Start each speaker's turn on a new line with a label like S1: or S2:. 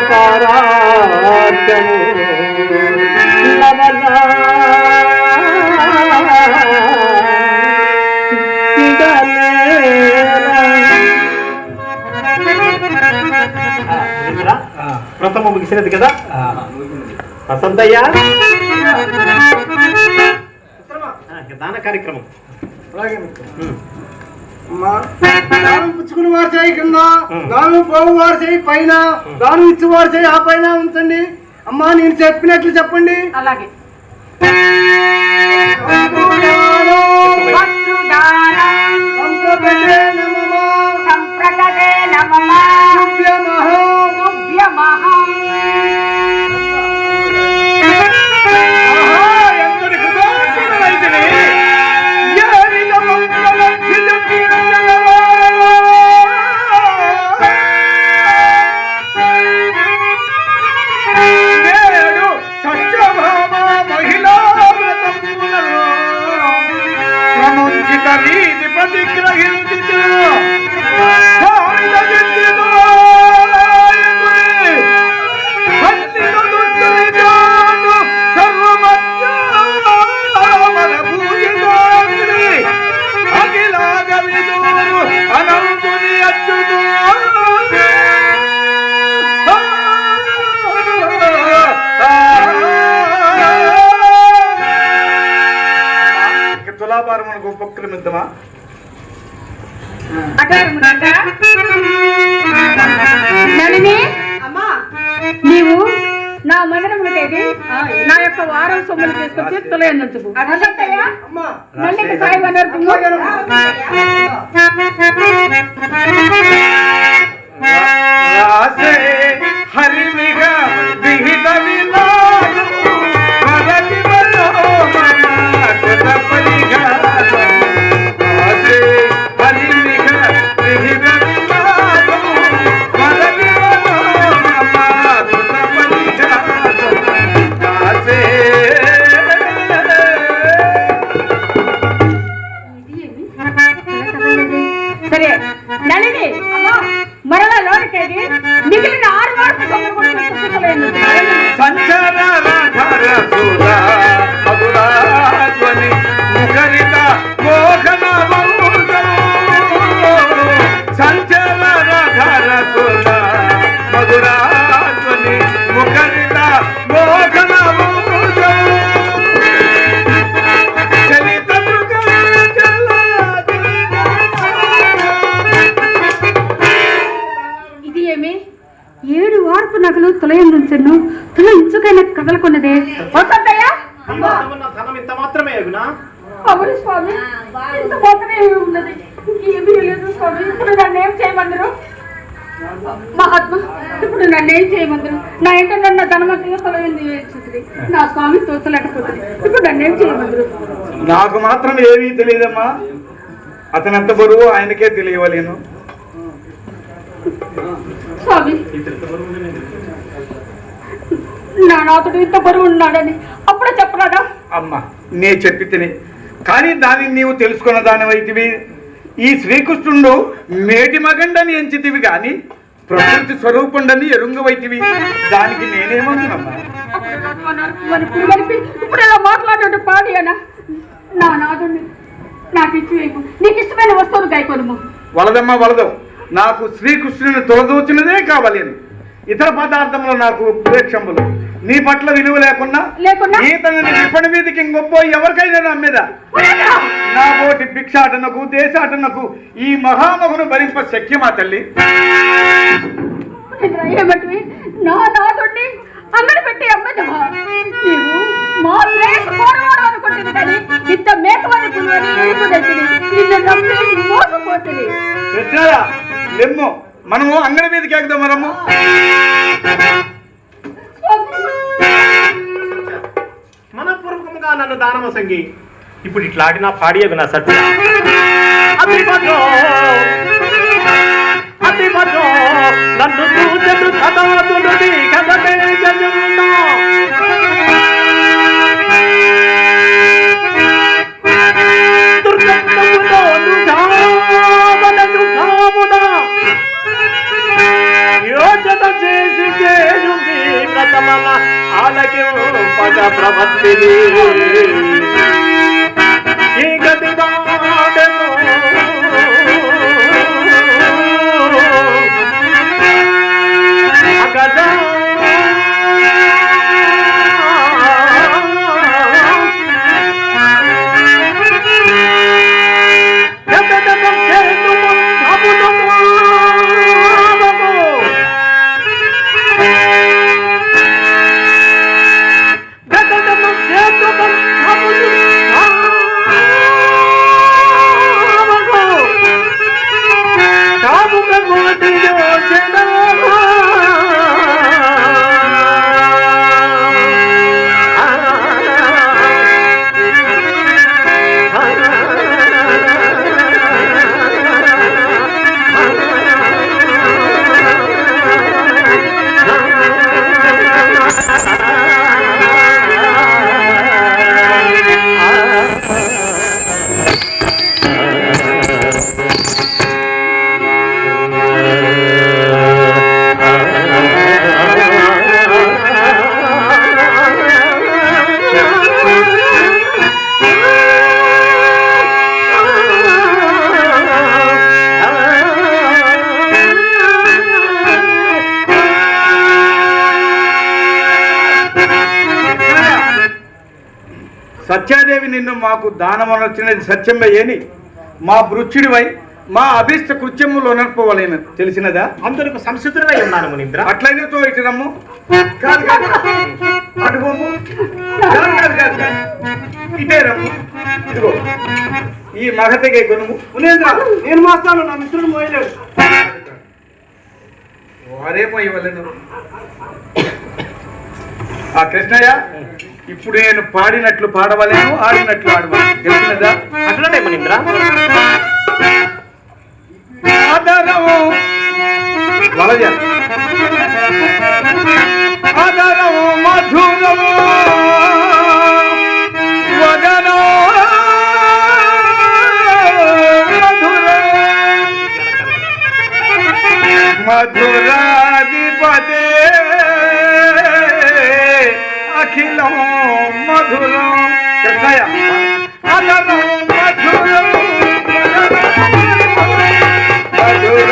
S1: చంద్రతారాచము ప్రథమ ముగిసినది కదా వసంతయ్య దాన కార్యక్రమం అలాగే
S2: దానం పుచ్చుకుని వారి చేయి కింద. దానం పోవు వారి చేయి పైన దానం ఇచ్చి వారి చేయి ఆ పైన ఉంచండి. అమ్మా నేను చెప్పినట్లు చెప్పండి.
S3: అలాగే.
S2: సంప్రదతే నమః.
S3: సంప్రదతే నమః.
S2: ಖರೀದಿ ಪ್ರತಿಗ್ರಹಿಸಿತು ಅಖಿಲಾಗವಿದೂರು ಅನಂತುನಿ ಅಚ್ಚುದು ఉపక్రమ మిద్దమా
S3: నీవు నా మందిరములకేది నా యొక్క వారం సొమ్ములు తీసుకొచ్చి
S2: అమ్మా
S3: నల్లికి సాయి
S2: హరిమిగ విహిత విలాసు
S3: నళిని మరలా లోనకేది మిగిలిన ఆరు వారం సొమ్ములు ఏడు వార్పు నగలు తులయందుంచను తుల ఇంచుకైన కదలకున్నదే. వసంతయ్య
S1: ధనం ఇంత మాత్రమే అగునా
S3: అవును స్వామి ఇంత మాత్రమే ఉన్నది. ఏమీ లేదు స్వామి. ఇప్పుడు నన్ను ఏం చేయమందరు? మహాత్మ ఇప్పుడు నన్ను ఏం చేయమందరు? నా ఇంట నన్న ధనమంత్రిగా తొలగింది వేస్తుంది నా స్వామి తోచలేకపోతుంది. ఇప్పుడు నన్ను ఏం చేయమందరు?
S2: నాకు మాత్రం ఏమీ తెలియదమ్మా. అతను ఎంత బరువు ఆయనకే తెలియవలేను.
S3: స్వామి. నా నాతుడు ఇంత బరువు ఉన్నాడని అప్పుడే చెప్పరాదా?
S2: అమ్మ నే చెప్పి తిని కానీ దానిని నీవు తెలుసుకున్న దానివైతివి ఈ శ్రీకృష్ణుడు మేటి మగండని ఎంచితివి గాని ప్రకృతి స్వరూపుండని ఎరుంగవైతివి దానికి
S3: మరి ఇప్పుడు కలిపి ఇప్పుడు ఇలా మాట్లాడే పాడి అనా? నా నాదుడిని నాకు ఇచ్చి నీకు ఇష్టమైన వస్తువులు గాయకొనుము
S2: వలదమ్మా వలదం. నాకు శ్రీకృష్ణుని తొలదూచినదే కావాలి ఇతర పదార్థములు నాకు ప్రేక్షములు నీ పట్ల విలువ లేకున్నా
S3: లేకున్నా?
S2: ఈతని ఇప్పటి మీదకి ఇంకొప్పో ఎవరికైనా నా మీద. నా పోటి భిక్షాటనకు దేశాటనకు ఈ మహామహును భరింప శక్యమా తల్లి.
S3: నా అంగడి పెట్టి అమ్మదమ్మా మా అనుకుంటుంది కానీ ఇంత నిన్ను మోసపోతుంది.
S2: కృష్ణయ్య లెమ్ము మనము అంగన మీదకి ఎక్కుదాం మనము
S1: మనపూర్వకముగా నన్ను దానమ సంగి ఇప్పుడు ఇట్లాడిన పాడియగు నా సత్య. అతి మధో అతి నన్ను పద ప్రవర్తిని
S2: సత్యాదేవి నిన్ను మాకు దానమనొచ్చినది సత్యమే ఏని మా భృత్యుడివై మా అభిష్ట కృత్యములు నడుపుకోవలేము తెలిసినదా?
S1: అందరికి సంసిద్ధుడై ఉన్నాను మునీంద్ర.
S2: అట్లయితే తో ఇటు రమ్ము. కాదు కాదు. అటు పోము. కాదు కాదు కాదు కాదు. ఇటే రమ్ము. ఇదిగో. ఈ మగతగే కొనుము.
S4: మునేంద్ర నేను మాస్తాను నా మిత్రుడు మోయలేడు.
S2: వారేమో ఇవ్వలేను ఆ కృష్ణయ్య ఇప్పుడు నేను పాడినట్లు పాడవలేను ఆడినట్లు ఆడవలేను. తెలిసినదా
S1: అట్లనే మునీంద్ర
S2: వలజ మధురము. do